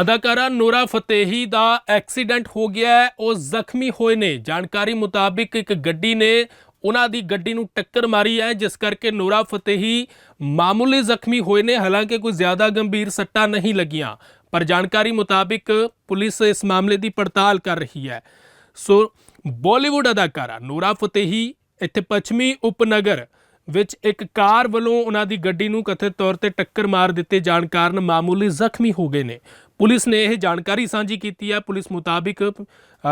ਅਦਾਕਾਰਾ ਨੂਰਾ ਫਤੇਹੀ ਦਾ ਐਕਸੀਡੈਂਟ ਹੋ ਗਿਆ ਹੈ। ਉਹ ਜ਼ਖਮੀ ਹੋਏ ਨੇ। ਜਾਣਕਾਰੀ ਮੁਤਾਬਿਕ ਇੱਕ ਗੱਡੀ ਨੇ ਉਹਨਾਂ ਦੀ ਗੱਡੀ ਨੂੰ ਟੱਕਰ ਮਾਰੀ ਹੈ, ਜਿਸ ਕਰਕੇ ਨੂਰਾ ਫਤੇਹੀ ਮਾਮੂਲੀ ਜ਼ਖਮੀ ਹੋਏ ਨੇ। ਹਾਲਾਂਕਿ ਕੋਈ ਜ਼ਿਆਦਾ ਗੰਭੀਰ ਸੱਟਾਂ ਨਹੀਂ ਲੱਗੀਆਂ, ਪਰ ਜਾਣਕਾਰੀ ਮੁਤਾਬਿਕ ਪੁਲਿਸ ਇਸ ਮਾਮਲੇ ਦੀ ਪੜਤਾਲ ਕਰ ਰਹੀ ਹੈ। ਸੋ ਬਾਲੀਵੁੱਡ ਅਦਾਕਾਰਾ ਨੂਰਾ ਫਤੇਹੀ ਇੱਥੇ ਪੱਛਮੀ ਉਪਨਗਰ ਵਿੱਚ ਇੱਕ ਕਾਰ ਵੱਲੋਂ ਉਹਨਾਂ ਦੀ ਗੱਡੀ ਨੂੰ ਕਥਿਤ ਤੌਰ ਤੇ ਟੱਕਰ ਮਾਰ ਦਿੱਤੇ ਜਾਣ ਕਾਰਨ ਮਾਮੂਲੀ ਜ਼ਖਮੀ ਹੋ ਗਏ ਨੇ। ਪੁਲਿਸ ਨੇ ਇਹ ਜਾਣਕਾਰੀ ਸਾਂਝੀ ਕੀਤੀ ਹੈ। ਪੁਲਿਸ ਮੁਤਾਬਿਕ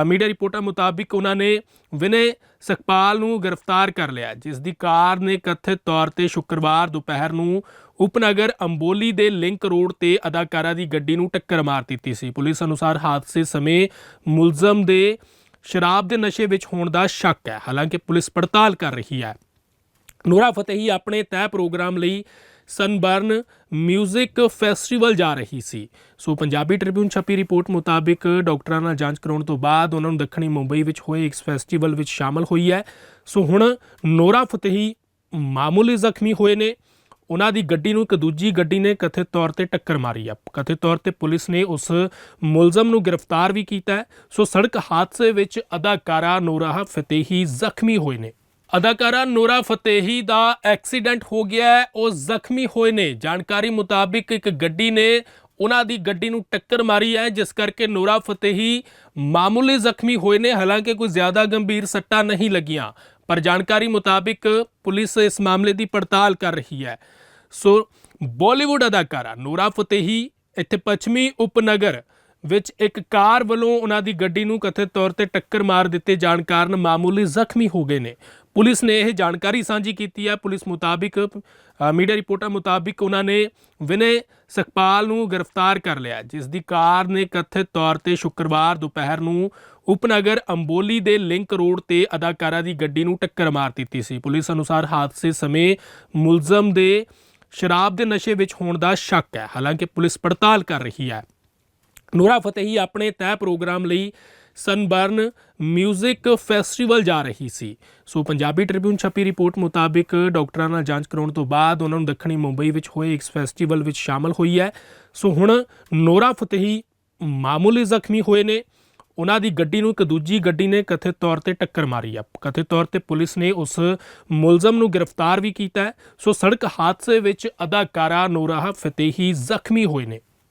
ਮੀਡੀਆ ਰਿਪੋਰਟਾਂ ਮੁਤਾਬਿਕ ਉਹਨਾਂ ਨੇ ਵਿਨੇ ਸੁਖਪਾਲ ਨੂੰ ਗ੍ਰਿਫਤਾਰ ਕਰ ਲਿਆ, ਜਿਸ ਦੀ ਕਾਰ ਨੇ ਕਥਿਤ ਤੌਰ ਤੇ ਸ਼ੁੱਕਰਵਾਰ ਦੁਪਹਿਰ ਨੂੰ ਉਪਨਗਰ ਅੰਬੋਲੀ ਦੇ ਲਿੰਕ ਰੋਡ ਤੇ ਅਦਾਕਾਰਾ ਦੀ ਗੱਡੀ ਨੂੰ ਟੱਕਰ ਮਾਰ ਦਿੱਤੀ ਸੀ। ਪੁਲਿਸ ਅਨੁਸਾਰ ਹਾਦਸੇ ਸਮੇਂ ਮੁਲਜ਼ਮ ਦੇ ਸ਼ਰਾਬ ਦੇ ਨਸ਼ੇ ਵਿੱਚ ਹੋਣ ਦਾ ਸ਼ੱਕ ਹੈ। ਹਾਲਾਂਕਿ ਪੁਲਿਸ ਪੜਤਾਲ ਕਰ ਰਹੀ ਹੈ। ਨੂਰਾ ਫਤਿਹੀ ਆਪਣੇ ਤੈਅ ਪ੍ਰੋਗਰਾਮ ਲਈ ਸਨਬਰਨ ਮਿਊਜ਼ਿਕ ਫੈਸਟੀਵਲ ਜਾ ਰਹੀ ਸੀ। ਸੋ ਪੰਜਾਬੀ ਟ੍ਰਿਬਿਊਨ ਛਪੀ ਰਿਪੋਰਟ ਮੁਤਾਬਿਕ ਡਾਕਟਰਾਂ ਨਾਲ ਜਾਂਚ ਕਰਾਉਣ ਤੋਂ ਬਾਅਦ ਉਹਨਾਂ ਨੂੰ ਦੱਖਣੀ ਮੁੰਬਈ ਵਿੱਚ ਹੋਏ ਇੱਕ ਫੈਸਟੀਵਲ ਵਿੱਚ ਸ਼ਾਮਲ ਹੋਈ ਹੈ। ਸੋ ਹੁਣ ਨੋਰਾ ਫਤਿਹੀ ਮਾਮੂਲੀ ਜ਼ਖਮੀ ਹੋਏ ਨੇ। ਉਹਨਾਂ ਦੀ ਗੱਡੀ ਨੂੰ ਇੱਕ ਦੂਜੀ ਗੱਡੀ ਨੇ ਕਥਿਤ ਤੌਰ ਤੇ ਟੱਕਰ ਮਾਰੀ ਆ ਕਥਿਤ ਤੌਰ ਤੇ ਪੁਲਿਸ ਨੇ ਉਸ ਮੁਲਜ਼ਮ ਨੂੰ ਗ੍ਰਿਫਤਾਰ ਵੀ ਕੀਤਾ ਸੋ ਸੜਕ ਹਾਦਸੇ ਵਿੱਚ ਅਦਾਕਾਰਾ ਨੂਰਾ ਫਤਿਹੀ ਜ਼ਖਮੀ ਹੋਏ ਨੇ। ਅਦਾਕਾਰਾ ਨੂਰਾ ਫਤਿਹੀ ਦਾ ਐਕਸੀਡੈਂਟ ਹੋ ਗਿਆ ਹੈ। ਉਹ ਜ਼ਖਮੀ ਹੋਏ ਨੇ। ਜਾਣਕਾਰੀ ਮੁਤਾਬਿਕ ਇੱਕ ਗੱਡੀ ਨੇ ਉਹਨਾਂ ਦੀ ਗੱਡੀ ਨੂੰ ਟੱਕਰ ਮਾਰੀ ਹੈ, ਜਿਸ ਕਰਕੇ ਨੂਰਾ ਫਤਿਹੀ ਮਾਮੂਲੀ ਜ਼ਖਮੀ ਹੋਏ ਨੇ। ਹਾਲਾਂਕਿ ਕੋਈ ਜ਼ਿਆਦਾ ਗੰਭੀਰ ਸੱਟਾਂ ਨਹੀਂ ਲੱਗੀਆਂ, ਪਰ ਜਾਣਕਾਰੀ ਮੁਤਾਬਿਕ ਪੁਲਿਸ ਇਸ ਮਾਮਲੇ ਦੀ ਪੜਤਾਲ ਕਰ ਰਹੀ ਹੈ। ਸੋ ਬਾਲੀਵੁੱਡ ਅਦਾਕਾਰਾ ਨੂਰਾ ਫਤਿਹੀ ਇੱਥੇ ਪੱਛਮੀ ਉਪਨਗਰ ਵਿੱਚ ਇੱਕ ਕਾਰ ਵੱਲੋਂ ਉਹਨਾਂ ਦੀ ਗੱਡੀ ਨੂੰ ਕਥਿਤ ਤੌਰ ਤੇ ਟੱਕਰ ਮਾਰ ਦਿੱਤੇ ਜਾਣ ਕਾਰਨ ਮਾਮੂਲੀ ਜ਼ਖਮੀ ਹੋ ਗਏ ਨੇ। ਪੁਲਿਸ ਨੇ ਇਹ ਜਾਣਕਾਰੀ ਸਾਂਝੀ ਕੀਤੀ ਹੈ। ਪੁਲਿਸ ਮੁਤਾਬਿਕ ਮੀਡੀਆ ਰਿਪੋਰਟਾਂ ਮੁਤਾਬਿਕ ਉਹਨਾਂ ਨੇ ਵਿਨੇ ਸੁਖਪਾਲ ਨੂੰ ਗ੍ਰਿਫਤਾਰ ਕਰ ਲਿਆ ਜਿਸ ਦੀ ਕਾਰ ਨੇ ਕਥਿਤ ਤੌਰ ਤੇ ਸ਼ੁੱਕਰਵਾਰ ਦੁਪਹਿਰ ਨੂੰ ਉਪਨਗਰ ਅੰਬੋਲੀ ਦੇ ਲਿੰਕ ਰੋਡ ਤੇ ਅਦਾਕਾਰਾ ਦੀ ਗੱਡੀ ਨੂੰ ਟੱਕਰ ਮਾਰ ਦਿੱਤੀ ਸੀ। ਪੁਲਿਸ ਅਨੁਸਾਰ ਹਾਦਸੇ ਸਮੇਂ ਮੁਲਜ਼ਮ ਦੇ ਸ਼ਰਾਬ ਦੇ ਨਸ਼ੇ ਵਿੱਚ ਹੋਣ ਦਾ ਸ਼ੱਕ ਹੈ। ਹਾਲਾਂਕਿ ਪੁਲਿਸ ਪੜਤਾਲ ਕਰ ਰਹੀ ਹੈ। ਨੂਰਾ ਫਤਿਹੀ ਆਪਣੇ ਤੈਅ ਪ੍ਰੋਗਰਾਮ ਲਈ ਸਨਬਰਨ ਮਿਊਜ਼ਿਕ ਫੈਸਟੀਵਲ ਜਾ ਰਹੀ ਸੀ। ਸੋ ਪੰਜਾਬੀ ਟ੍ਰਿਬਿਊਨ ਛਪੀ ਰਿਪੋਰਟ ਮੁਤਾਬਿਕ ਡਾਕਟਰਾਂ ਨਾਲ ਜਾਂਚ ਕਰਾਉਣ ਤੋਂ ਬਾਅਦ ਉਹਨਾਂ ਨੂੰ ਦੱਖਣੀ ਮੁੰਬਈ ਵਿੱਚ ਹੋਏ ਇੱਕ ਫੈਸਟੀਵਲ ਵਿੱਚ ਸ਼ਾਮਲ ਹੋਈ ਹੈ। ਸੋ ਹੁਣ ਨੂਰਾ ਫਤਿਹੀ ਮਾਮੂਲੀ ਜ਼ਖਮੀ ਹੋਏ ਨੇ। ਉਹਨਾਂ ਦੀ ਗੱਡੀ ਨੂੰ ਇੱਕ ਦੂਜੀ ਗੱਡੀ ਨੇ ਕਥਿਤ ਤੌਰ ਤੇ ਟੱਕਰ ਮਾਰੀ ਹੈ। ਕਥਿਤ ਤੌਰ ਤੇ ਪੁਲਿਸ ਨੇ ਉਸ ਮੁਲਜ਼ਮ ਨੂੰ ਗ੍ਰਿਫਤਾਰ ਵੀ ਕੀਤਾ ਸੋ ਸੜਕ ਹਾਦਸੇ ਵਿੱਚ ਅਦਾਕਾਰਾ ਨੂਰਾ ਫਤਿਹੀ ਜ਼ਖਮੀ ਹੋਏ ਨੇ।